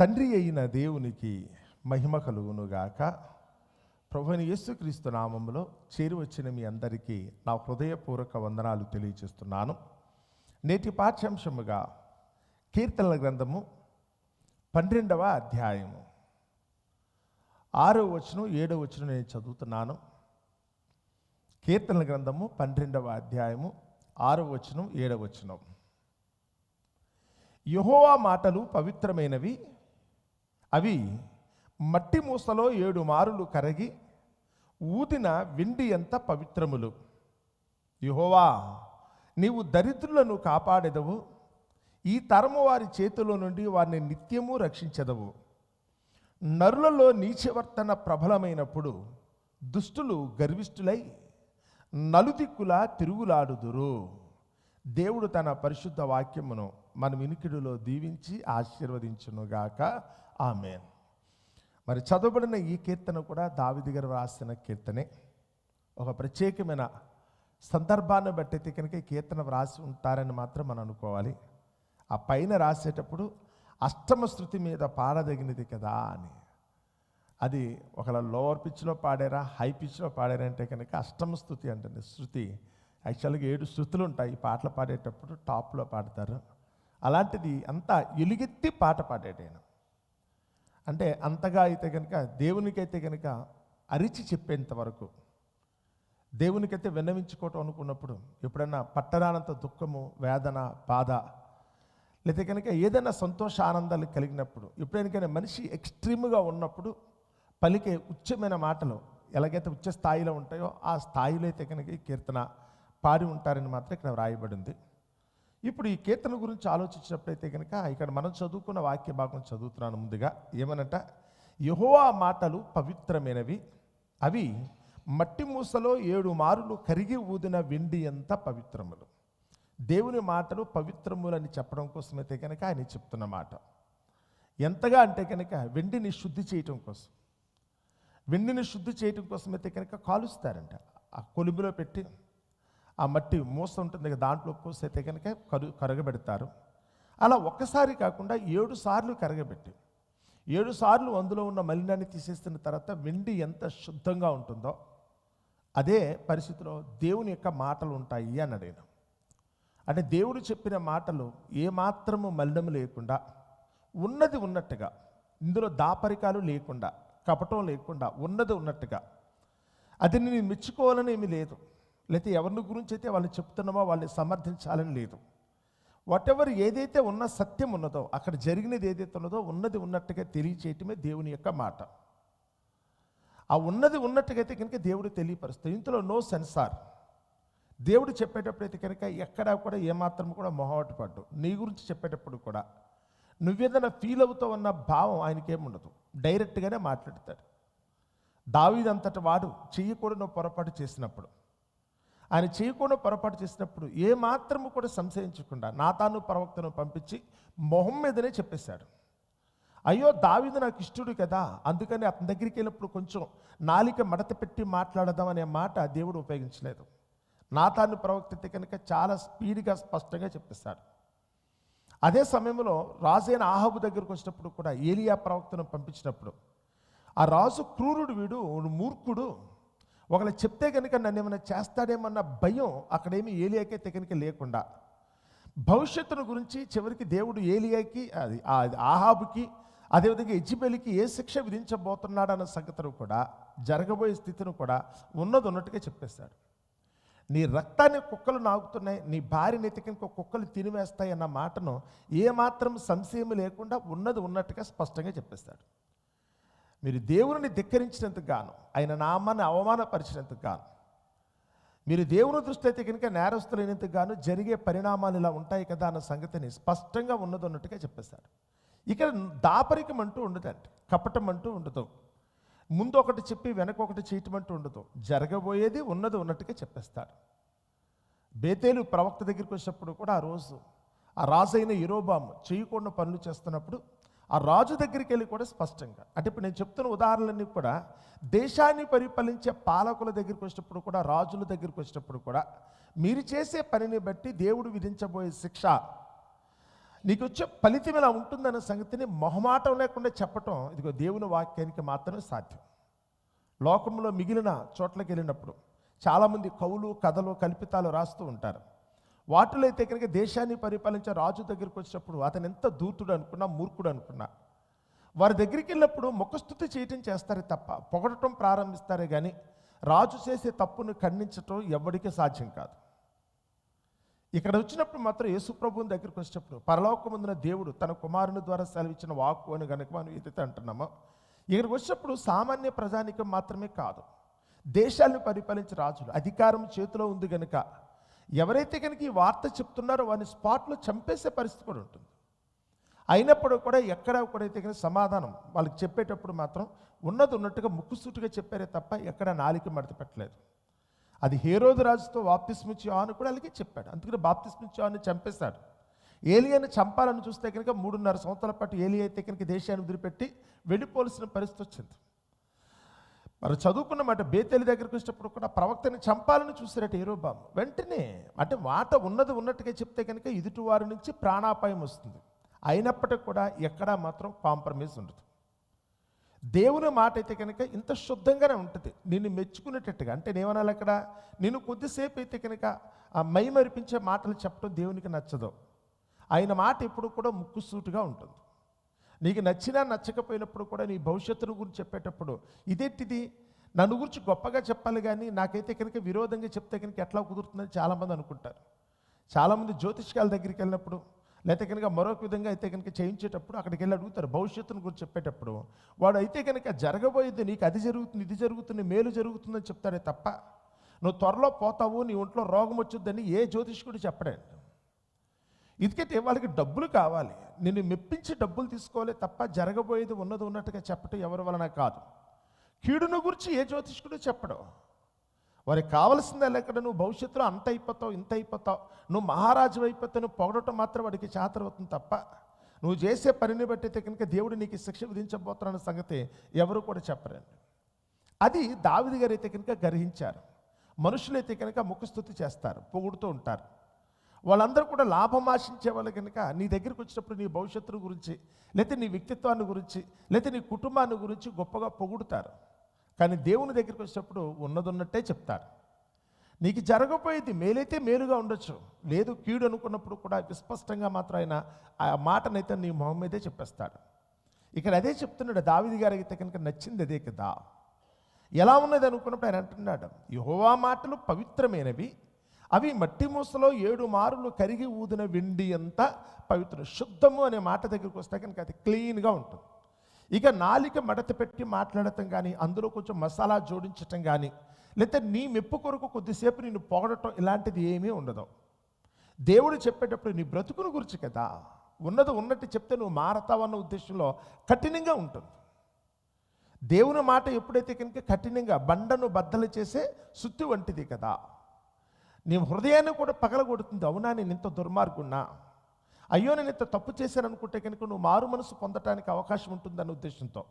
తండ్రి అయిన దేవునికి మహిమ కలుగునుగాక. ప్రభుని యేసుక్రీస్తు నామంలో చేరి వచ్చిన మీ అందరికీ నా హృదయపూర్వక వందనాలు తెలియచేస్తున్నాను నేటి పాఠ్యాంశముగా కీర్తనల గ్రంథము పన్నెండవ అధ్యాయము. ఆరో వచనం ఏడో వచనం నేను చదువుతున్నాను. కీర్తనల గ్రంథము పన్నెండవ అధ్యాయము ఆరో వచనం ఏడవ వచనం. యహోవా మాటలు పవిత్రమైనవి అవి మట్టి మూసలో ఏడు మారులు కరగి ఊదిన వెండి ఎంత పవిత్రములు. యుహోవా నీవు దరిద్రులను కాపాడెదవు. ఈ తరము వారి చేతిలో నుండి వారిని నిత్యము రక్షించెదవు. నరులలో నీచవర్తన ప్రబలమైనప్పుడు దుష్టులు గర్విష్ఠులై నలుదిక్కులా తిరుగులాడుదురు. దేవుడు తన పరిశుద్ధ వాక్యమును మన వినికిడిలో దీవించి ఆశీర్వదించునుగాక. ఆమెన్. మరి చదవబడిన ఈ కీర్తన కూడా దావిది గారు రాసిన కీర్తనే. ఒక ప్రత్యేకమైన సందర్భాన్ని బట్టి కనుక ఈ కీర్తన వ్రాసి ఉంటారని మాత్రం మనం అనుకోవాలి. ఆ పైన రాసేటప్పుడు అష్టమ శృతి మీద పాడదగినది కదా అని. అది ఒకలా లోవర్ పిచ్లో పాడారా హై పిచ్లో పాడారా అంటే కనుక అష్టమ స్థుతి అంటుంది శృతి. యాక్చువల్గా ఏడు శృతులు ఉంటాయి. ఈ పాటలు పాడేటప్పుడు టాప్లో పాడతారు. అలాంటిది అంతా ఎలుగెత్తి పాట పాడాడు అంటే అంతగా అయితే కనుక దేవునికైతే కనుక అరిచి చెప్పేంత వరకు దేవునికైతే విన్నవించుకోవటం అనుకున్నప్పుడు ఎప్పుడైనా పట్టరానంత దుఃఖము వేదన బాధ లేకపోతే కనుక ఏదైనా సంతోష ఆనందాలు కలిగినప్పుడు ఎప్పుడైనా మనిషి ఎక్స్ట్రీమ్గా ఉన్నప్పుడు పలికే ఉచ్చమైన మాటలు ఎలాగైతే ఉచ్చ స్థాయిలో ఉంటాయో ఆ స్థాయిలో అయితే కనుక కీర్తన పాడి ఉంటారని మాత్రం ఇక్కడ వ్రాయబడింది. ఇప్పుడు ఈ కీర్తన గురించి ఆలోచించినప్పుడైతే కనుక ఇక్కడ మనం చదువుకున్న వాక్య భాగం చదువుతున్నాను ముందుగా. ఏమనంట? యహోవా మాటలు పవిత్రమైనవి అవి మట్టి మూసలో ఏడు మారులు కరిగి ఊదిన వెండి ఎంత పవిత్రములు. దేవుని మాటలు పవిత్రములని చెప్పడం కోసమైతే కనుక ఆయన చెప్తున్న మాట. ఎంతగా అంటే కనుక వెండిని శుద్ధి చేయటం కోసం. వెండిని శుద్ధి చేయటం కోసమైతే కనుక కాలుస్తారంట. ఆ కొలుబులో పెట్టి ఆ మట్టి మూస ఉంటుంది కదా దాంట్లో పోసైతే కనుక కరు కరగబెడతారు. అలా ఒక్కసారి కాకుండా ఏడు సార్లు కరగబెట్టి ఏడు సార్లు అందులో ఉన్న మలినాన్ని తీసేసిన తర్వాత వెండి ఎంత శుద్ధంగా ఉంటుందో అదే పరిస్థితిలో దేవుని యొక్క మాటలు ఉంటాయి అని ఆయన అంటే దేవుడు చెప్పిన మాటలు ఏమాత్రము మలినము లేకుండా ఉన్నది ఉన్నట్టుగా ఇందులో దాపరికాలు లేకుండా కపటం లేకుండా ఉన్నది ఉన్నట్టుగా అది నేను మెచ్చుకోవాలని ఏమీ లేదు. లేకపోతే ఎవరిని గురించి అయితే వాళ్ళు చెప్తున్నామో వాళ్ళని సమర్థించాలని లేదు. వాట్ ఎవర్ ఏదైతే ఉన్న సత్యం ఉన్నదో అక్కడ జరిగినది ఏదైతే ఉన్నదో ఉన్నది ఉన్నట్టుగా తెలియచేయటమే దేవుని యొక్క మాట. ఆ ఉన్నది ఉన్నట్టుగా అయితే కనుక దేవుడు తెలియపరుస్తాడు. ఇందులో నో సెన్సార్ దేవుడు చెప్పేటప్పుడు అయితే కనుక ఎక్కడా కూడా ఏమాత్రం కూడా మొహమాట పడ్డు నీ గురించి చెప్పేటప్పుడు కూడా. నువ్వేదైనా ఫీల్ అవుతావు అన్న భావం ఆయనకేముండదు డైరెక్ట్గానే మాట్లాడతాడు. దావీదంతటి వాడు చెయ్యకూడని పొరపాటు చేసినప్పుడు. ఆయన చేయకుండా పొరపాటు చేసినప్పుడు ఏ మాత్రము కూడా సంశయించకుండా నాతాను ప్రవక్తను పంపించి మొహం మీదనే చెప్పేశాడు. అయ్యో దావిద నాకు ఇష్టడు కదా అందుకని అతని దగ్గరికి వెళ్ళినప్పుడు కొంచెం నాలిక మడత పెట్టి మాట్లాడదాం అనే మాట దేవుడు ఉపయోగించలేదు. నాతాను ప్రవక్త అయితే కనుక చాలా స్పీడ్గా స్పష్టంగా చెప్పేశాడు. అదే సమయంలో రాజైన ఆహాబు దగ్గరకు వచ్చినప్పుడు కూడా ఏలియా ప్రవక్తను పంపించినప్పుడు ఆ రాజు క్రూరుడు వీడు మూర్ఖుడు ఒకళ్ళు చెప్తే కనుక నన్ను ఏమైనా చేస్తాడేమన్న భయం అక్కడేమి ఏలియాకే తెగనికే లేకుండా. భవిష్యత్తును గురించి చివరికి దేవుడు ఏలియాకి అది ఆహాబుకి అదేవిధంగా ఇజ్జిబెలికి ఏ శిక్ష విధించబోతున్నాడన్న సంగతిని కూడా జరగబోయే స్థితిని కూడా ఉన్నది ఉన్నట్టుగా చెప్పేశాడు. నీ రక్తాన్ని కుక్కలు నాగుతున్నాయి నీ భార్యని ఎతికిన కుక్కలు తినివేస్తాయి అన్న మాటను ఏమాత్రం సంశయం లేకుండా ఉన్నది ఉన్నట్టుగా స్పష్టంగా చెప్పేస్తాడు మీరు దేవుని ధిక్కరించినందుకు గాను ఆయన నామాన్ని అవమానపరిచినందుకు గాను మీరు దేవుని దృష్టి అయితే కనుక నేరస్తులైనందుకు గాను జరిగే పరిణామాలు ఇలా ఉంటాయి కదా అన్న సంగతిని స్పష్టంగా ఉన్నది ఉన్నట్టుగా చెప్పేశాడు ఇక్కడ దాపరికం అంటూ ఉండదండి కపటం అంటూ ఉండదు. ముందు ఒకటి చెప్పి వెనక ఒకటి చేయటం అంటూ ఉండదు. జరగబోయేది ఉన్నది ఉన్నట్టుగా చెప్పేస్తాడు. బేతేలు ప్రవక్త దగ్గరికి వచ్చినప్పుడు కూడా ఆ రోజు ఆ రాజైన అయిన ఇరోబాము చేయకుండా పనులు చేస్తున్నప్పుడు ఆ రాజు దగ్గరికి వెళ్ళి కూడా స్పష్టంగా అంటే ఇప్పుడు నేను చెప్తున్న ఉదాహరణలన్నీ కూడా దేశాన్ని పరిపాలించే పాలకుల దగ్గరికి వచ్చినప్పుడు కూడా రాజుల దగ్గరికి వచ్చినప్పుడు కూడా మీరు చేసే పనిని బట్టి దేవుడు విధించబోయే శిక్ష నీకు వచ్చే ఫలితం ఇలా ఉంటుందన్న సంగతిని మొహమాటం లేకుండా చెప్పటం ఇదిగో దేవుని వాక్యానికి మాత్రమే సాధ్యం. లోకంలో మిగిలిన చోట్లకి వెళ్ళినప్పుడు చాలామంది కవులు కథలు కల్పితాలు రాస్తూ ఉంటారు. వాటిలో అయితే కనుక దేశాన్ని పరిపాలించే రాజు దగ్గరికి వచ్చినప్పుడు అతను ఎంత దూతుడు అనుకున్నా మూర్ఖుడు అనుకున్నా వారి దగ్గరికి వెళ్ళినప్పుడు ముఖస్థుతి చేయటం చేస్తారే తప్ప పొగడటం ప్రారంభిస్తారే కానీ రాజు చేసే తప్పును ఖండించటం ఎవరికీ సాధ్యం కాదు. ఇక్కడ వచ్చినప్పుడు మాత్రం యేసుప్రభుని దగ్గరికి వచ్చినప్పుడు పరలోకముందున దేవుడు తన కుమారుని ద్వారా సెలవిచ్చిన వాక్కు అని కనుక మనం ఏదైతే అంటున్నామో ఇక్కడికి వచ్చినప్పుడు సామాన్య ప్రజానికం మాత్రమే కాదు దేశాలను పరిపాలించే రాజులు అధికారం చేతిలో ఉంది కనుక ఎవరైతే కనుక ఈ వార్త చెప్తున్నారో వారిని స్పాట్లో చంపేసే పరిస్థితి కూడా ఉంటుంది. అయినప్పుడు కూడా ఎక్కడ కూడా అయితే కనుక సమాధానం వాళ్ళకి చెప్పేటప్పుడు మాత్రం ఉన్నది ఉన్నట్టుగా ముక్కుసూటుగా చెప్పారే తప్ప ఎక్కడ నాలిక మడత పెట్టలేదు. అది హేరోదు రాజుతో బాప్తిస్మిచ్చి అని కూడా అలాగే చెప్పాడు. అందుకని బాప్తిస్మిచ్చి అని చంపేశాడు. ఏలియాని చంపాలని చూస్తే కనుక మూడున్నర సంవత్సరాల పాటు ఏలి అయితే కనుక దేశాన్ని వదిలిపెట్టి వెళ్ళిపోవలసిన పరిస్థితి వచ్చింది. మరి చదువుకున్న మాట బేతెలి దగ్గరికి వచ్చేటప్పుడు కూడా ప్రవక్తని చంపాలని చూసారట ఏరోబాము వెంటనే అంటే మాట ఉన్నది ఉన్నట్టుగా చెప్తే కనుక ఎదుటి వారి నుంచి ప్రాణాపాయం వస్తుంది. అయినప్పటికీ కూడా ఎక్కడా మాత్రం కాంప్రమైజ్ ఉండదు. దేవుని మాట అయితే కనుక ఇంత శుద్ధంగానే ఉంటుంది. నిన్ను మెచ్చుకునేటట్టుగా అంటే నేమనాలి అక్కడ? నేను కొద్దిసేపు అయితే కనుక ఆ మై మరిపించే మాటలు చెప్పడం దేవునికి నచ్చదు. ఆయన మాట ఎప్పుడు కూడా ముక్కుసూటుగా ఉంటుంది. నీకు నచ్చినా నచ్చకపోయినప్పుడు కూడా నీ భవిష్యత్తును గురించి చెప్పేటప్పుడు ఇదేంటిది? నన్ను గురించి గొప్పగా చెప్పాలి కానీ నాకైతే కనుక విరోధంగా చెప్తే కనుక ఎట్లా కుదురుతుందని చాలామంది అనుకుంటారు. చాలామంది జ్యోతిష్కాల దగ్గరికి వెళ్ళినప్పుడు లేకపోతే కనుక మరొక విధంగా అయితే కనుక చేయించేటప్పుడు అక్కడికి వెళ్ళి అడుగుతారు భవిష్యత్తును గురించి చెప్పేటప్పుడు. వాడు అయితే కనుక జరగబోయేది నీకు అది జరుగుతుంది ఇది జరుగుతుంది మేలు జరుగుతుందని చెప్తాడే తప్ప నువ్వు త్వరలో పోతావు నీ ఒంట్లో రోగం వచ్చుద్దని ఏ జ్యోతిష్కుడు చెప్పడండి. ఎందుకంటే వాళ్ళకి డబ్బులు కావాలి. నిన్ను మెప్పించి డబ్బులు తీసుకోవాలి తప్ప జరగబోయేది ఉన్నది ఉన్నట్టుగా చెప్పటం ఎవరి వలన కాదు. కీడును గురించి ఏ జ్యోతిష్కుడు చెప్పడం. వారికి కావలసిందే ఎక్కడ నువ్వు భవిష్యత్తులో అంత అయిపోతావు ఇంత అయిపోతావు. నువ్వు మహారాజు అయిపోతావు నువ్వు పొగడటం మాత్రం వాడికి చాతరవుతుంది తప్ప. నువ్వు చేసే పనిని బట్టి అయితే కనుక దేవుడు నీకు శిక్ష విధించబోతున్న సంగతి ఎవరు కూడా చెప్పరండి. అది దావిది గారు అయితే కనుక గ్రహించారు. మనుషులైతే కనుక ముఖస్థుతి చేస్తారు పొగుడుతూ ఉంటారు. వాళ్ళందరూ కూడా లాభం ఆశించే వాళ్ళు కనుక నీ దగ్గరికి వచ్చినప్పుడు నీ భవిష్యత్తును గురించి లేకపోతే నీ వ్యక్తిత్వాన్ని గురించి లేకపోతే నీ కుటుంబాన్ని గురించి గొప్పగా పొగుడుతారు. కానీ దేవుని దగ్గరికి వచ్చినప్పుడు ఉన్నదన్నట్టే చెప్తారు. నీకు జరగబోయేది మేలైతే మేలుగా ఉండొచ్చు. లేదు కీడు అనుకున్నప్పుడు కూడా విస్పష్టంగా మాత్రం ఆయన ఆ మాటనైతే నీ మొహం మీదే చెప్పేస్తాడు. ఇక్కడ అదే చెప్తున్నాడు దావిది గారికి అయితే కనుక నచ్చింది అదే కదా. ఎలా ఉన్నది అనుకున్నప్పుడు ఆయన అంటున్నాడు యహోవా మాటలు పవిత్రమైనవి అవి మట్టి మూసలో ఏడు మారులు కరిగి ఊదిన వెండి అంతా పవిత్రం శుద్ధము అనే మాట దగ్గరికి వస్తే కనుక అది క్లీన్గా ఉంటుంది. ఇక నాలిక మడత పెట్టి మాట్లాడటం కానీ అందులో కొంచెం మసాలా జోడించటం కానీ లేకపోతే నీ మెప్పు కొరకు కొద్దిసేపు నిన్ను పొగడటం ఇలాంటిది ఏమీ ఉండదు. దేవుడు చెప్పేటప్పుడు నీ బ్రతుకును గురించి కదా ఉన్నది ఉన్నట్టు చెప్తే నువ్వు మారతావన్న ఉద్దేశంలో కఠినంగా ఉంటుంది. దేవుని మాట ఎప్పుడైతే కనుక కఠినంగా బండను బద్దలు చేసే సుత్తి వంటిది కదా. నీ హృదయాన్ని కూడా పగలగొడుతుంది. అవునా? నేను ఇంత దుర్మార్గున్నా అయ్యో నేను ఇంత తప్పు చేశాను అనుకుంటే కనుక నువ్వు మారు మనసు పొందటానికి అవకాశం ఉంటుందన్న ఉద్దేశంతో.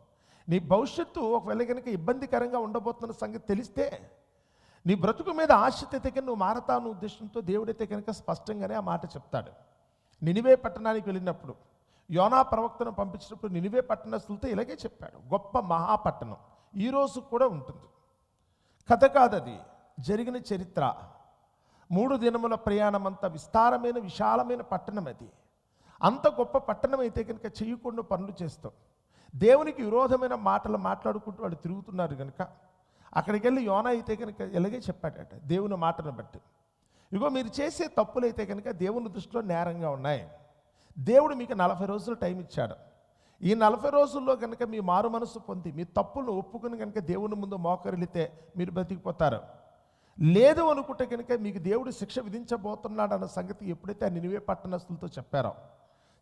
నీ భవిష్యత్తు ఒకవేళ కనుక ఇబ్బందికరంగా ఉండబోతున్న సంగతి తెలిస్తే నీ బ్రతుకు మీద ఆశతైతే కనుక నువ్వు మారతావు అన్న ఉద్దేశంతో దేవుడైతే కనుక స్పష్టంగానే ఆ మాట చెప్తాడు. నినివే పట్టణానికి వెళ్ళినప్పుడు యోనా ప్రవక్తను పంపించినప్పుడు నినివే పట్టణస్తులతో ఇలాగే చెప్పాడు. గొప్ప మహాపట్టణం. ఈరోజు కూడా ఉంటుంది. కథ కాదది. జరిగిన చరిత్ర. మూడు దినముల ప్రయాణం అంత విస్తారమైన విశాలమైన పట్టణం అది. అంత గొప్ప పట్టణం అయితే కనుక చేయకుండా పనులు చేస్తాం. దేవునికి విరోధమైన మాటలు మాట్లాడుకుంటూ వాళ్ళు తిరుగుతున్నారు కనుక అక్కడికి వెళ్ళి యోన అయితే కనుక ఇలాగే చెప్పాడట దేవుని మాటను బట్టి. ఇగో మీరు చేసే తప్పులు అయితే కనుక దేవుని దృష్టిలో నేరంగా ఉన్నాయి. దేవుడు మీకు నలభై రోజులు టైం ఇచ్చాడు. ఈ నలభై రోజుల్లో కనుక మీ మారు మనసు పొంది మీ తప్పులను ఒప్పుకుని కనుక దేవుని ముందు మోకరిల్లితే మీరు బతికిపోతారు లేదు అనుకుంటే కనుక మీకు దేవుడు శిక్ష విధించబోతున్నాడు అన్న సంగతి ఎప్పుడైతే ఆ నినివే పట్టణస్తులతో చెప్పారో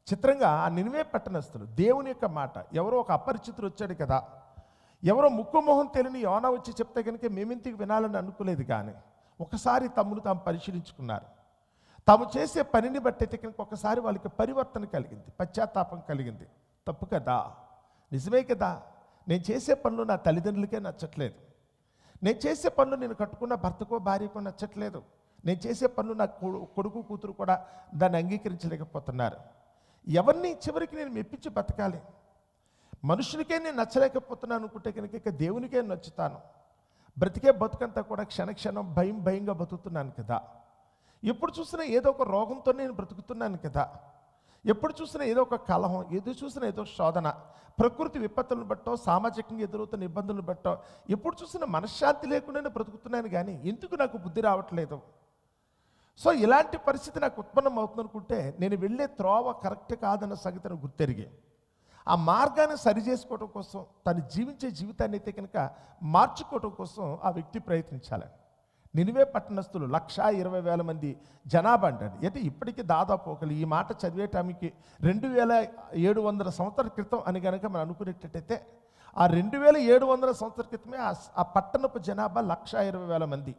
చిత్రంగా ఆ నినివే పట్టణస్తులు దేవుని యొక్క మాట ఎవరో ఒక అపరిచితుడు వచ్చాడు కదా ఎవరో ముక్కు మొహం తెలియని యోన వచ్చి చెప్తే కనుక మేమింటికి వినాలని అనుకోలేదు కానీ ఒకసారి తమ్మును తాము పరిశీలించుకున్నారు. తాము చేసే పనిని బట్టి అయితే కనుక ఒకసారి వాళ్ళకి పరివర్తన కలిగింది పశ్చాత్తాపం కలిగింది. తప్పు కదా నిజమే కదా నేను చేసే పనులు నా తల్లిదండ్రులకే నచ్చట్లేదు. నేను చేసే పనులు నేను కట్టుకున్న భర్తకో భార్యకో నచ్చట్లేదు. నేను చేసే పనులు నా కొడుకు కూతురు కూడా దాన్ని అంగీకరించలేకపోతున్నారు. ఎవరిని చివరికి నేను మెప్పించి బతకాలి? మనుషులకే నేను నచ్చలేకపోతున్నాను అనుకుంటే కనుక ఇక దేవునికే నచ్చుతాను. బ్రతికే బతుకంతా కూడా క్షణక్షణం భయం భయంగా బతుకుతున్నాను కదా. ఎప్పుడు చూసినా ఏదో ఒక రోగంతో నేను బ్రతుకుతున్నాను కదా. ఎప్పుడు చూసినా ఏదో ఒక కలహం ఎదురు చూసినా ఏదో శోధన. ప్రకృతి విపత్తులను బట్టో సామాజికంగా ఎదురవుతున్న ఇబ్బందులను బట్టో ఎప్పుడు చూసినా మనశ్శాంతి లేకుండానే బ్రతుకుతున్నాను కానీ ఎందుకు నాకు బుద్ధి రావట్లేదు? సో ఇలాంటి పరిస్థితి నాకు ఉత్పన్నం అవుతుందనుకుంటే నేను వెళ్ళే త్రోవ కరెక్ట్ కాదన్న సంగతిని గుర్తెరిగి. ఆ మార్గాన్ని సరి చేసుకోవటం కోసం తను జీవించే జీవితాన్ని అయితే కనుక మార్చుకోవడం కోసం ఆ వ్యక్తి ప్రయత్నించాలి. నినివే పట్టణస్థులు లక్షా ఇరవై వేల మంది జనాభా అంటాడు. అయితే ఇప్పటికీ దాదాపు ఒకరు ఈ మాట చదివేటానికి రెండు వేల ఏడు వందల సంవత్సరాల క్రితం అని కనుక మనం అనుకునేటట్టయితే ఆ రెండు వేల ఏడు వందల సంవత్సరాల క్రితమే ఆ పట్టణపు జనాభా లక్షా ఇరవై వేల మంది.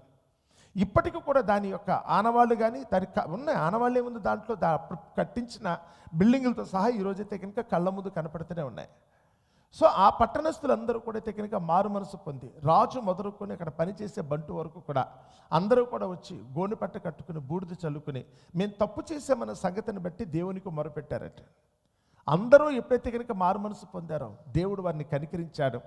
ఇప్పటికీ కూడా దాని యొక్క ఆనవాళ్ళు కానీ దాని ఉన్నాయి. ఆనవాళ్ళు ఏముంది దాంట్లో? దా అప్పుడు కట్టించిన బిల్డింగులతో సహా ఈరోజైతే కనుక కళ్ళ ముందు కనపడుతూనే ఉన్నాయి. సో ఆ పట్టణస్థులందరూ కూడా అయితే మారు మనసు పొంది రాజు మొదలుకొని అక్కడ పనిచేసే బంటు వరకు కూడా అందరూ కూడా వచ్చి గోని పట్ట కట్టుకుని బూడిద చల్లుకుని మేము తప్పు చేసామన్న సంగతిని బట్టి దేవునికి మొరపెట్టారట. అందరూ ఎప్పుడైతే కనుక మారు మనసు పొందారో దేవుడు వారిని కనికరించాడు.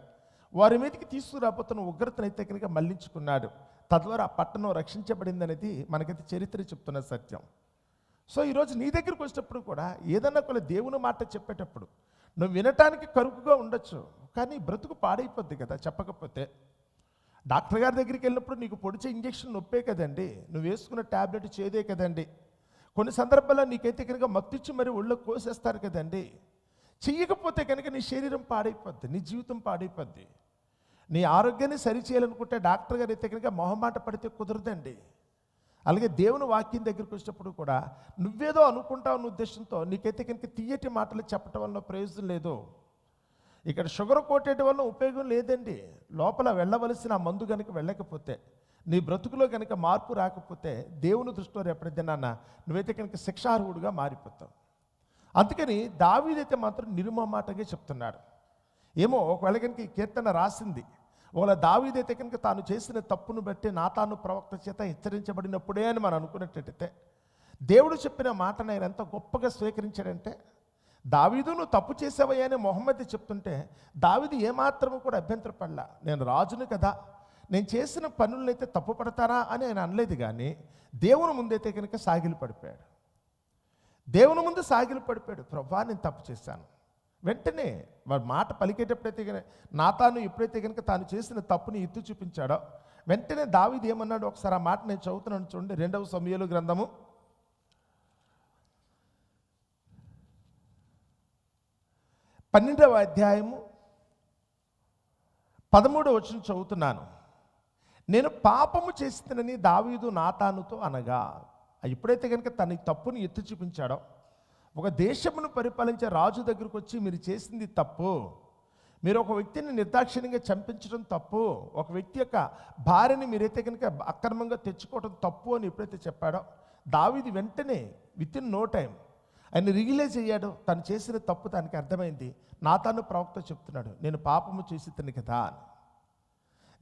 వారి మీదకి తీసుకురాబోతున్న ఉగ్రతను అయితే కనుక మళ్ళించుకున్నాడు. తద్వారా ఆ పట్టణం రక్షించబడింది అనేది మనకైతే చరిత్ర చెప్తున్న సత్యం. సో ఈరోజు నీ దగ్గరికి వచ్చినప్పుడు కూడా ఏదన్నా కొన్ని దేవుని మాట చెప్పేటప్పుడు నువ్వు వినటానికి కరుకుగా ఉండొచ్చు కానీ బ్రతుకు పాడైపోద్ది కదా చెప్పకపోతే. డాక్టర్ గారి దగ్గరికి వెళ్ళినప్పుడు నీకు పొడిచే ఇంజెక్షన్ నొప్పే కదండి నువ్వు వేసుకున్న ట్యాబ్లెట్ చేదే కదండి. కొన్ని సందర్భాల్లో నీకైతే కనుక మత్తిచ్చి మరి ఒళ్ళో కోసేస్తారు కదండి. చెయ్యకపోతే కనుక నీ శరీరం పాడైపోద్ది నీ జీవితం పాడైపోద్ది. నీ ఆరోగ్యాన్ని సరిచేయాలనుకుంటే డాక్టర్ గారు అయితే కనుక మొహమాట పడితే కుదరదండి. అలాగే దేవుని వాక్యం దగ్గరికి వచ్చినప్పుడు కూడా నువ్వేదో అనుకుంటావు అన్న ఉద్దేశంతో నీకైతే కనుక తీయటి మాటలు చెప్పటం వల్ల ప్రయోజనం లేదు. ఇక్కడ షుగర్ కొట్టేటి వల్ల ఉపయోగం లేదండి. లోపల వెళ్ళవలసిన మందు కనుక వెళ్ళకపోతే నీ బ్రతుకులో కనుక మార్పు రాకపోతే దేవుని దృష్టిలో రేపటిదినాన్న నువ్వైతే కనుక శిక్షార్హుడుగా మారిపోతావు. అందుకని దావీదైతే మాత్రం నిరుమమాటగా చెప్తున్నాడు. ఏమో ఒకవేళ కనుక ఈ కీర్తన రాసింది ఒకవేళ దావీదైతే కనుక తాను చేసిన తప్పును బట్టి నాతాను ప్రవక్త చేత హెచ్చరించబడినప్పుడే అని మనం అనుకున్నట్టయితే దేవుడు చెప్పిన మాటను ఆయన ఎంత గొప్పగా స్వీకరించాడంటే దావీదు నువ్వు తప్పు చేసావయ్యా అని మొహమ్మద్ చెప్తుంటే దావీదు ఏమాత్రము కూడా అభ్యంతరపడలా. నేను రాజును కదా నేను చేసిన పనులైతే తప్పు పడతారా? అని ఆయన అనలేదు కానీ దేవుని ముందైతే కనుక సాగిలి పడిపోయాడు దేవుని ముందు సాగిలి పడిపోయాడు ప్రభా నేను తప్పు చేశాను. వెంటనే వాడు మాట పలికేటప్పుడైతే కనుక నాతాను ఎప్పుడైతే కనుక తాను చేసిన తప్పుని ఎత్తు చూపించాడో వెంటనే దావిది ఏమన్నాడు? ఒకసారి ఆ మాట నేను చదువుతున్నాను చూడండి రెండవ సమయంలో గ్రంథము. పన్నెండవ అధ్యాయము పదమూడవ వచ్చిన చదువుతున్నాను. నేను పాపము చేసినని దావీదు నాతానుతో అనగా ఎప్పుడైతే కనుక తన తప్పుని ఎత్తి చూపించాడో ఒక దేశమును పరిపాలించే రాజు దగ్గరకు వచ్చి మీరు చేసింది తప్పు. మీరు ఒక వ్యక్తిని నిర్దాక్షిణ్యంగా చంపించడం తప్పు. ఒక వ్యక్తి యొక్క భార్యని మీరైతే కనుక అక్రమంగా తెచ్చుకోవడం తప్పు అని ఎప్పుడైతే చెప్పాడో దావిది వెంటనే విత్ ఇన్ నో టైం ఆయన రియలైజ్ అయ్యాడు తను చేసిన తప్పు తనకి అర్థమైంది. నా తాను ప్రవక్త చెప్తున్నాడు నేను పాపము చేసి తిని కదా అని.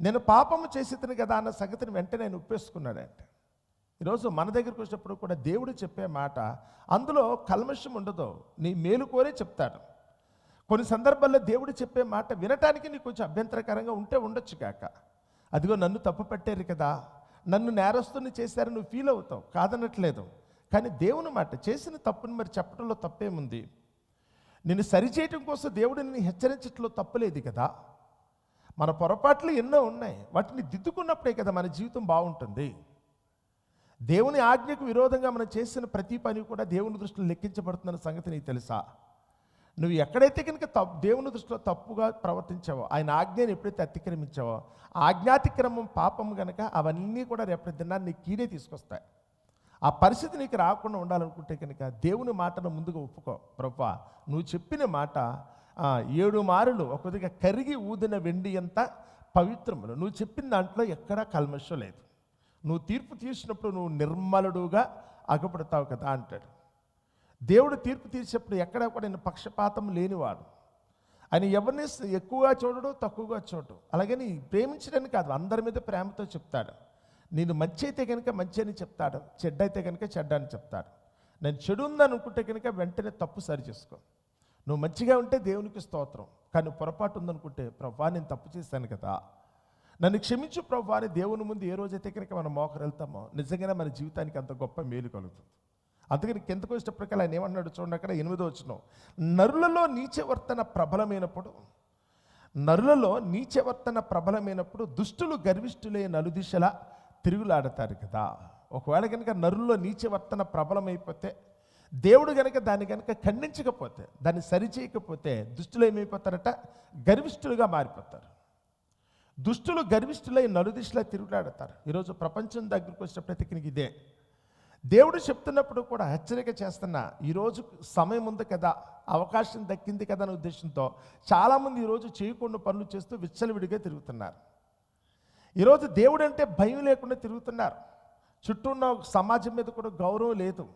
నేను పాపము చేసి తిని కదా అన్న సంగతిని వెంటనే ఆయన ఒప్పేసుకున్నాడంటే. ఈరోజు మన దగ్గరికి వచ్చినప్పుడు కూడా దేవుడు చెప్పే మాట అందులో కల్మషం ఉండదు. నీ మేలు కోరే చెప్తాడు. కొన్ని సందర్భాల్లో దేవుడు చెప్పే మాట వినటానికి నీకు కొంచెం అభ్యంతరకరంగా ఉంటే ఉండొచ్చు కాక. అదిగో నన్ను తప్పు పెట్టారు కదా నన్ను నేరస్తుని చేశారు నువ్వు ఫీల్ అవుతావు కాదనట్లేదు. కానీ దేవుని మాట చేసిన తప్పుని మరి చెప్పడంలో తప్పేముంది? నిన్ను సరిచేయటం కోసం దేవుడు నిన్ను హెచ్చరించట్లో తప్పులేదు కదా. మన పొరపాట్లు ఎన్నో ఉన్నాయి. వాటిని దిద్దుకున్నప్పుడే కదా మన జీవితం బాగుంటుంది. దేవుని ఆజ్ఞకు విరోధంగా మనం చేసిన ప్రతి పని కూడా దేవుని దృష్టిలో లెక్కించబడుతున్న సంగతి నీకు తెలుసా? నువ్వు ఎక్కడైతే కనుక తప్పు దేవుని దృష్టిలో తప్పుగా ప్రవర్తించావో ఆయన ఆజ్ఞని ఎప్పుడైతే అతిక్రమించావో ఆజ్ఞాతిక్రమం పాపం గనక అవన్నీ కూడా రేపటి దినాన్ని నీ కీడే తీసుకొస్తాయి. ఆ పరిస్థితి నీకు రాకుండా ఉండాలనుకుంటే కనుక దేవుని మాటను ముందుగా ఒప్పుకో. ప్రభా నువ్వు చెప్పిన మాట ఏడు మారులు ఒక కరిగి ఊదిన వెండి ఎంత పవిత్రములు. నువ్వు చెప్పిన దాంట్లో ఎక్కడా కల్మషం లేదు. నువ్వు తీర్పు తీసినప్పుడు నువ్వు నిర్మలుడుగా అగపడతావు కదా అంటాడు. దేవుడు తీర్పు తీర్చేప్పుడు ఎక్కడ కూడా నేను పక్షపాతం లేనివాడు. ఆయన ఎవరిని ఎక్కువగా చూడడు తక్కువగా చూడడు. అలాగని ప్రేమించడానికి కాదు అందరి మీద ప్రేమతో చెప్తాడు. నేను మంచి అయితే కనుక మంచి అని చెప్తాడు చెడ్డ అయితే కనుక చెడ్డ అని చెప్తాడు. నేను చెడు ఉందనుకుంటే కనుక వెంటనే తప్పు సరి చేసుకో. నువ్వు మంచిగా ఉంటే దేవునికి స్తోత్రం కానీ పొరపాటు ఉందనుకుంటే ప్రభా నేను తప్పు చేశాను కదా. నన్ను క్షమించు ప్రభు అని దేవుని ముందు ఏ రోజైతే కనుక మనం మోకరు వెళ్తామో నిజంగానే మన జీవితానికి అంత గొప్ప మేలు కలుగుతుంది. అందుకని కిందకు వచ్చేటప్పటికీ ఆయన ఏమన్నాడు చూడండి అక్కడ ఎనిమిదో వచ్చిన నరులలో నీచవర్తన ప్రబలమైనప్పుడు నరులలో నీచవర్తన ప్రబలమైనప్పుడు దుష్టులు గర్విష్ఠులే నలుదిశలా తిరుగులాడతారు కదా. ఒకవేళ కనుక నరుల్లో నీచవర్తన ప్రబలమైపోతే దేవుడు కనుక దాన్ని కనుక ఖండించకపోతే దాన్ని సరిచేయకపోతే దుష్టులు ఏమైపోతారట? గర్విష్ఠులుగా మారిపోతారు. దుష్టులు గర్విష్ఠులై నలుదిశలా తిరుగులాడతారు. ఈరోజు ప్రపంచం దగ్గరికి వచ్చిన నీకు ఇదే. దేవుడు చెప్తున్నప్పుడు కూడా హెచ్చరిక చేస్తున్నా ఈరోజు సమయం ఉంది కదా అవకాశం దక్కింది కదా అనే ఉద్దేశంతో చాలామంది ఈరోజు చేయకుండా పనులు చేస్తూ విచ్చలవిడిగా తిరుగుతున్నారు. ఈరోజు దేవుడు అంటే భయం లేకుండా తిరుగుతున్నారు. చుట్టూ ఉన్న సమాజం మీద కూడా గౌరవం లేదు.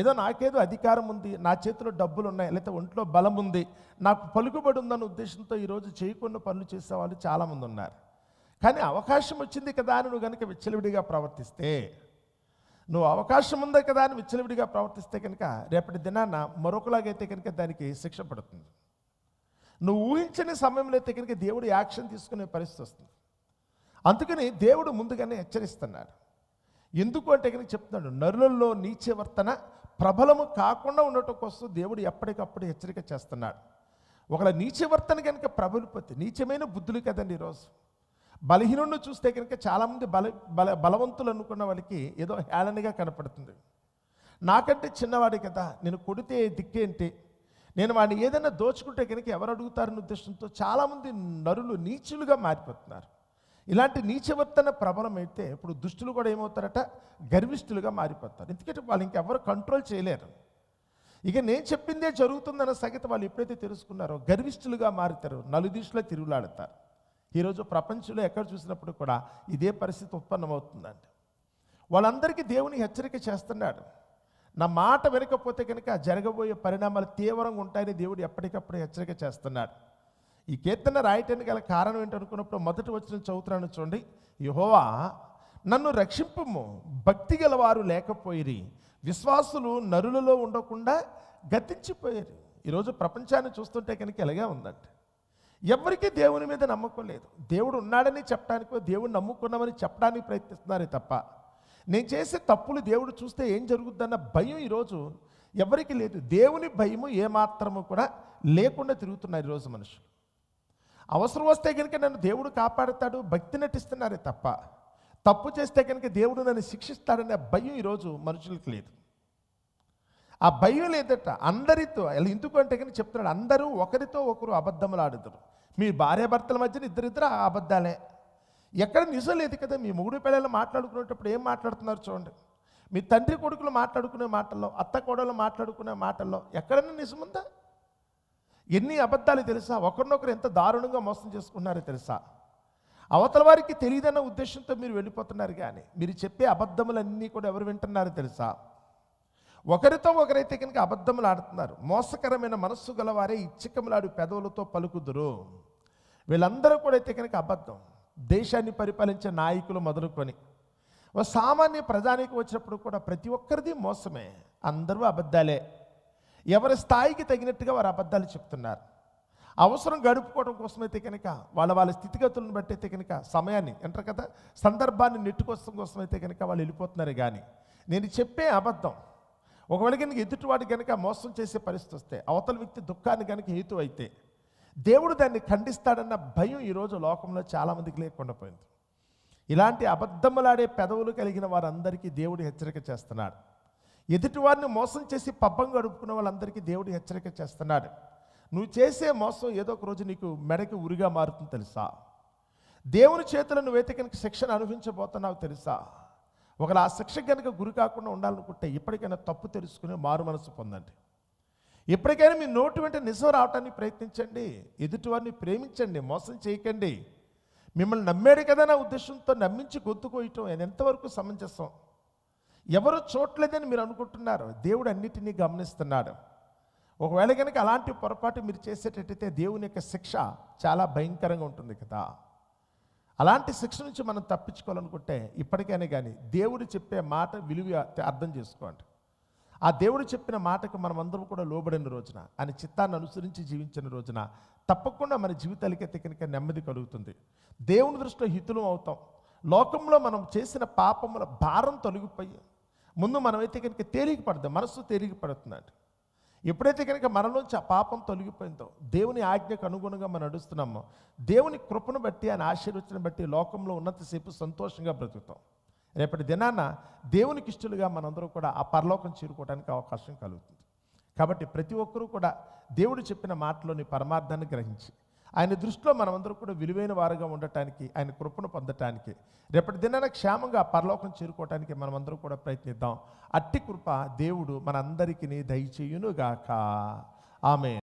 ఏదో నాకేదో అధికారం ఉంది నా చేతిలో డబ్బులు ఉన్నాయి లేకపోతే ఒంట్లో బలం ఉంది నాకు పలుకుబడి ఉందన్న ఉద్దేశంతో ఈరోజు చేయకుండా పనులు చేసే వాళ్ళు చాలామంది ఉన్నారు. కానీ అవకాశం వచ్చింది కదా అని నువ్వు కనుక విచ్చలవిడిగా ప్రవర్తిస్తే నువ్వు అవకాశం ఉందే కదా అని విచ్చలవిడిగా ప్రవర్తిస్తే కనుక రేపటి దినాన మరొకలాగైతే కనుక దానికి శిక్ష పడుతుంది. నువ్వు ఊహించని సమయంలో అయితే కనుక దేవుడు యాక్షన్ తీసుకునే పరిస్థితి వస్తుంది. అందుకని దేవుడు ముందుగానే హెచ్చరిస్తున్నాడు. ఎందుకు అంటే కనుక చెప్తున్నాడు నరులలో నీచవర్తన ప్రబలము కాకుండా ఉండటం కోసం దేవుడు ఎప్పటికప్పుడు హెచ్చరిక చేస్తున్నాడు. ఒకవేళ నీచవర్తన కనుక ప్రబలిపోతే నీచమైన బుద్ధులు కదండి ఈరోజు. బలహీనుడిని చూస్తే కనుక చాలామంది బల బల బలవంతులు అనుకున్న వాళ్ళకి ఏదో హేళనగా కనపడుతుంది. నాకంటే చిన్నవాడి కదా నేను కొడితే దిక్కేంటి నేను వాడిని ఏదైనా దోచుకుంటే కనుక ఎవరు అడుగుతారని ఉద్దేశంతో చాలామంది నరులు నీచులుగా మారిపోతున్నారు. ఇలాంటి నీచవర్తన ప్రబలమైతే ఇప్పుడు దుష్టులు కూడా ఏమవుతారట? గర్విష్ఠులుగా మారిపోతారు. ఎందుకంటే వాళ్ళు ఇంకెవరు కంట్రోల్ చేయలేరు. ఇక నేను చెప్పిందే జరుగుతుందన్న సంగతి వాళ్ళు ఎప్పుడైతే తెలుసుకున్నారో గర్విష్ఠులుగా మారుతారు నలుదిశలో తిరుగులాడతారు. ఈరోజు ప్రపంచంలో ఎక్కడ చూసినప్పుడు కూడా ఇదే పరిస్థితి ఉత్పన్నమవుతుందండి. వాళ్ళందరికీ దేవుని హెచ్చరిక చేస్తున్నాడు. నా మాట వినకపోతే కనుక జరగబోయే పరిణామాలు తీవ్రంగా ఉంటాయని దేవుడు ఎప్పటికప్పుడు హెచ్చరిక చేస్తున్నాడు. ఈ కీర్తన రాయటానికి గల కారణం ఏంటనుకున్నప్పుడు మొదటి వచ్చిన చదువుతున్నాను చూడండి. యహోవా నన్ను రక్షింపము భక్తి గలవారు లేకపోయిరి విశ్వాసులు నరులలో ఉండకుండా గతించిపోయారు. ఈరోజు ప్రపంచాన్ని చూస్తుంటే కనుక ఎలాగే ఉందండి ఎవరికి దేవుని మీద నమ్మకం లేదు. దేవుడు ఉన్నాడని చెప్పడానికో దేవుడు నమ్ముకున్నామని చెప్పడానికి ప్రయత్నిస్తున్నారే తప్ప నేను చేసే తప్పులు దేవుడు చూస్తే ఏం జరుగుద్దన్న భయం ఈరోజు ఎవరికి లేదు. దేవుని భయము ఏమాత్రము కూడా లేకుండా తిరుగుతున్నారు ఈరోజు మనుషులు. అవసరం వస్తే కనుక నన్ను దేవుడు కాపాడుతాడు భక్తి నటిస్తున్నారే తప్ప. తప్పు చేస్తే కనుక దేవుడు నన్ను శిక్షిస్తాడనే భయం ఈరోజు మనుషులకు లేదు. ఆ భయం లేదట. అందరితో ఎందుకంటే అంటే కనుక చెప్తున్నాడు అందరూ ఒకరితో ఒకరు అబద్ధములు ఆడుతారు మీ భార్యాభర్తల మధ్యన ఇద్దరిద్దరు ఆ అబద్ధాలే. ఎక్కడ నిజం లేదు కదా మీ మూడు పిల్లలు మాట్లాడుకునేటప్పుడు ఏం మాట్లాడుతున్నారు చూడండి. మీ తండ్రి కొడుకులు మాట్లాడుకునే మాటల్లో అత్త కోడలు మాట్లాడుకునే మాటల్లో ఎక్కడన్నా నిజముందా ఎన్ని అబద్ధాలు తెలుసా? ఒకరినొకరు ఎంత దారుణంగా మోసం చేసుకున్నారో తెలుసా? అవతల వారికి తెలియదన్న ఉద్దేశంతో మీరు వెళ్ళిపోతున్నారు కానీ మీరు చెప్పే అబద్ధములన్నీ కూడా ఎవరు వింటున్నారో తెలుసా? ఒకరితో ఒకరైతే కనుక అబద్ధములు ఆడుతున్నారు. మోసకరమైన మనస్సు గలవారే ఇచ్చికములాడు పెదవులతో పలుకుదురు. వీళ్ళందరూ కూడా అయితే కనుక అబద్ధం. దేశాన్ని పరిపాలించే నాయకులు మొదలుకొని ఓ సామాన్య ప్రజానికి వచ్చినప్పుడు కూడా ప్రతి ఒక్కరిది మోసమే. అందరూ అబద్ధాలే. ఎవరి స్థాయికి తగినట్టుగా వారు అబద్ధాలు చెప్తున్నారు. అవసరం గడుపుకోవడం కోసమైతే కనుక వాళ్ళ వాళ్ళ స్థితిగతులను బట్టి అయితే కనుక సమయాన్ని అంటారు కదా సందర్భాన్ని నెట్టుకోసం కోసమైతే కనుక వాళ్ళు వెళ్ళిపోతున్నారు కానీ నేను చెప్పే అబద్ధం ఒకవేళ కనుక ఎదుటివాడు కనుక మోసం చేసే పరిస్థితి వస్తే అవతల వ్యక్తి దుఃఖాన్ని కనుక హేతు అయితే దేవుడు దాన్ని ఖండిస్తాడన్న భయం ఈరోజు లోకంలో చాలామందికి లేకుండా పోయింది. ఇలాంటి అబద్ధములాడే పెదవులు కలిగిన వారందరికీ దేవుడు హెచ్చరిక చేస్తున్నాడు. ఎదుటివారిని మోసం చేసి పబ్బం గడుపుకున్న వాళ్ళందరికీ దేవుడు హెచ్చరిక చేస్తున్నాడు. నువ్వు చేసే మోసం ఏదో ఒక రోజు నీకు మెడకి ఉరిగా మారుతుంది తెలుసా? దేవుని చేతులు నువ్వైతే కనుక శిక్షను అనుభవించబోతున్నావు తెలుసా? ఒకవేళ ఆ శిక్ష కనుక గురి కాకుండా ఉండాలనుకుంటే ఇప్పటికైనా తప్పు తెలుసుకుని మారు మనసు పొందండి. ఎప్పటికైనా మీ నోటి వెంట నిజం రావటానికి ప్రయత్నించండి. ఎదుటివారిని ప్రేమించండి మోసం చేయకండి. మిమ్మల్ని నమ్మాడు కదా నా ఉద్దేశంతో నమ్మించి గొంతుకోయటం ఎంతవరకు సమంజసం? ఎవరు చూడలేదని మీరు అనుకుంటున్నారు? దేవుడు అన్నిటినీ గమనిస్తున్నాడు. ఒకవేళ కనుక అలాంటి పొరపాటు మీరు చేసేటట్టయితే దేవుని యొక్క శిక్ష చాలా భయంకరంగా ఉంటుంది కదా. అలాంటి శిక్ష నుంచి మనం తప్పించుకోవాలనుకుంటే ఇప్పటికైనా కానీ దేవుడు చెప్పే మాట విలువ అర్థం చేసుకోండి. ఆ దేవుడు చెప్పిన మాటకు మనం అందరం కూడా లోబడిన రోజున ఆయన చిత్తాన్ని అనుసరించి జీవించిన రోజున తప్పకుండా మన జీవితాలకి కనుక నెమ్మది కలుగుతుంది. దేవుని దృష్టిలో హితులం అవుతాం. లోకంలో మనం చేసిన పాపముల భారం తొలగిపోయి ముందు మనమైతే కనుక తేలిక మనస్సు తేలిక పడుతుందండి ఎప్పుడైతే కనుక మనలోంచి ఆ పాపం తొలగిపోయిందో దేవుని ఆజ్ఞకు అనుగుణంగా మనం నడుస్తున్నామో దేవుని కృపను బట్టి ఆయన ఆశీర్వచనం బట్టి లోకంలో ఉన్నంతసేపు సంతోషంగా బ్రతుకుతాం. రేపటి దినాన దేవునికి ఇష్టలుగా మనందరూ కూడా ఆ పరలోకం చేరుకోవడానికి అవకాశం కలుగుతుంది. కాబట్టి ప్రతి ఒక్కరూ కూడా దేవుడు చెప్పిన మాటలోని పరమార్థాన్ని గ్రహించి ఆయన దృష్టిలో మనమందరూ కూడా విలువైన వారుగా ఉండటానికి ఆయన కృపను పొందటానికి రేపటి దినాన క్షేమంగా పరలోకం చేరుకోవటానికి మనమందరూ కూడా ప్రయత్నిద్దాం. అట్టి కృప దేవుడు మనందరికీ దయచేయునుగాక. ఆమె